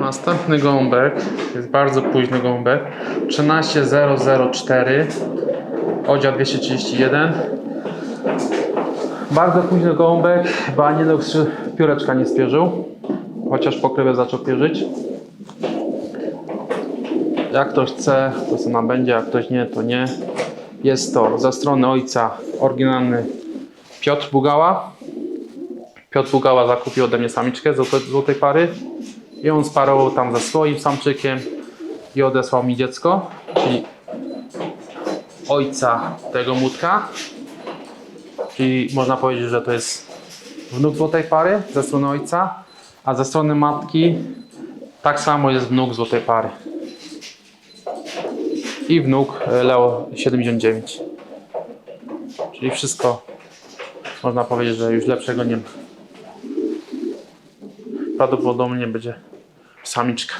Następny gołąbek jest bardzo późny gołąbek. 13004 Odzia 231 Bardzo późny gołąbek, bo ani pióreczka nie spierzył. Chociaż pokrywę zaczął pierzyć. Jak ktoś chce, to co nam będzie, jak ktoś nie, to nie. Jest to za strony ojca oryginalny Piotr Bugała. Piotr Bugała zakupił ode mnie samiczkę złote, złotej pary i on sparował tam ze swoim samczykiem i odesłał mi dziecko, czyli ojca tego mutka. Czyli można powiedzieć, że to jest wnuk złotej pary ze strony ojca, a ze strony matki tak samo jest wnuk złotej pary. I wnuk e, Leo 79. Czyli wszystko można powiedzieć, że już lepszego nie ma. Prawdopodobnie będzie samiczka.